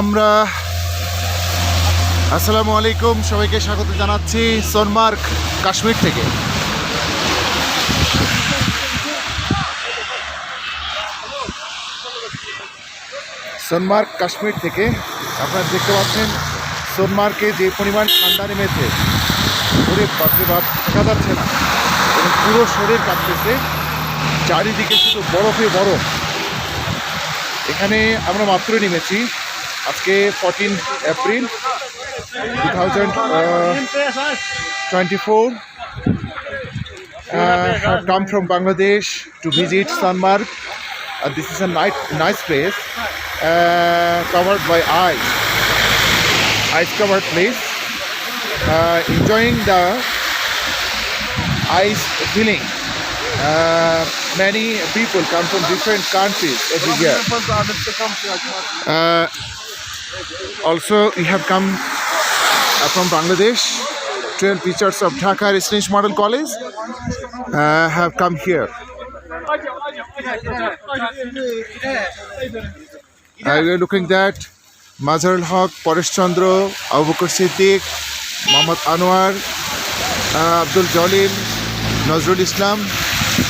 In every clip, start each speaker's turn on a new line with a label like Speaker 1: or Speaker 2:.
Speaker 1: আমরা আসসালামু আলাইকুম, সবাইকে স্বাগত জানাচ্ছি সোনমার্গ, কাশ্মীর থেকে। সোনমার্গ, কাশ্মীর থেকে আপনারা দেখতে পাচ্ছেন, সোনমার্গে যে পরিমাণ ঠান্ডা নেমেছে, ওরে বাপরে বাপ থাকা যাচ্ছে না। এবং পুরো শরীর কাঁপতেছে, চারিদিকে শুধু বরফে বরফ। এখানে আমরা মাত্র নেমেছি। আজকে fourteen April two thousand twenty four have come from Bangladesh to visit Sunmarg. Uh, this is a nice, nice place uh, covered by ice, ice covered place. Uh, enjoying the ice feeling. Uh, many people come from different countries every year. Uh, also, we have come uh, from Bangladesh. 12 teachers of Dhaka Residence Model College uh, have come here. Uh, we are looking at Mazharul Haq, Paresh Chandra, Abu Siddiq, Muhammad Anwar, uh, Abdul Jalil, Nazrul Islam,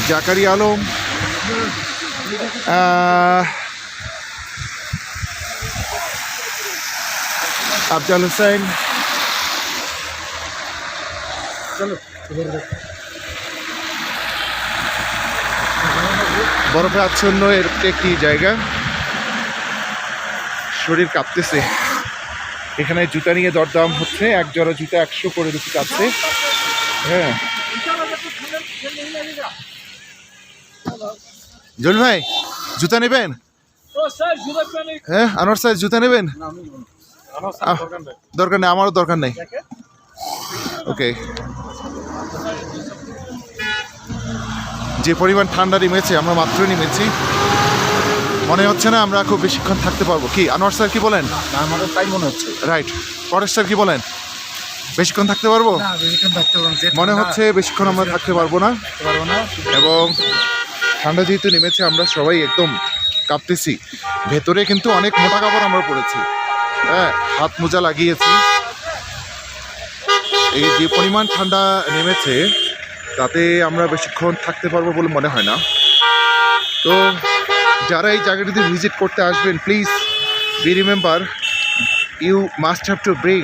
Speaker 1: Jakari Alam, uh, Abdul Hussain, বরফে আচ্ছন্ন এর একটি জায়গা। শরীর কাঁপতেছে। এখানে জুতা নিয়ে দরদাম হচ্ছে। এক জোড়া জুতা একশো করে রুপি কাটছে হ্যাঁ। জল ভাই জুতা নেবেন? হ্যাঁ আনোয়ার স্যার জুতা নেবেন? দরকার নেই। আমারও দরকার নেই। ওকে যে পরিমাণ ঠান্ডা নেমেছে আমরা মাত্র নেমেছি। মনে হচ্ছে না আমরা খুব বেশিক্ষণ থাকতে পারব। কি আনোয়ার স্যার কি বলেন?
Speaker 2: আমারও তাই মনে হচ্ছে।
Speaker 1: রাইট পরেশ স্যার কি বলেন? বেশিক্ষণ থাকতে পারব?
Speaker 2: না বেশিক্ষণ থাকতে পারব না। যে
Speaker 1: মনে হচ্ছে বেশিক্ষণ আমরা থাকতে পারব না।
Speaker 2: পারব না।
Speaker 1: এবং ঠান্ডা যেহেতু নেমেছে আমরা সবাই একদম কাঁপতেছি। ভেতরে কিন্তু অনেক মোটা কাপড় আমরা পরেছি। হ্যাঁ হাত মোজা লাগিয়েছি এই যে পরিমাণ ঠান্ডা নেমেছে, তাতে আমরা বেশিক্ষণ থাকতে পারব বলে মনে হয় না তো যারা এই জায়গাটিতে ভিজিট করতে আসবেন please be remember you must have to bring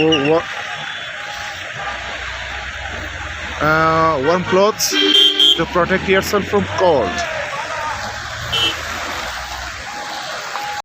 Speaker 1: O warm clothes to protect yourself from cold.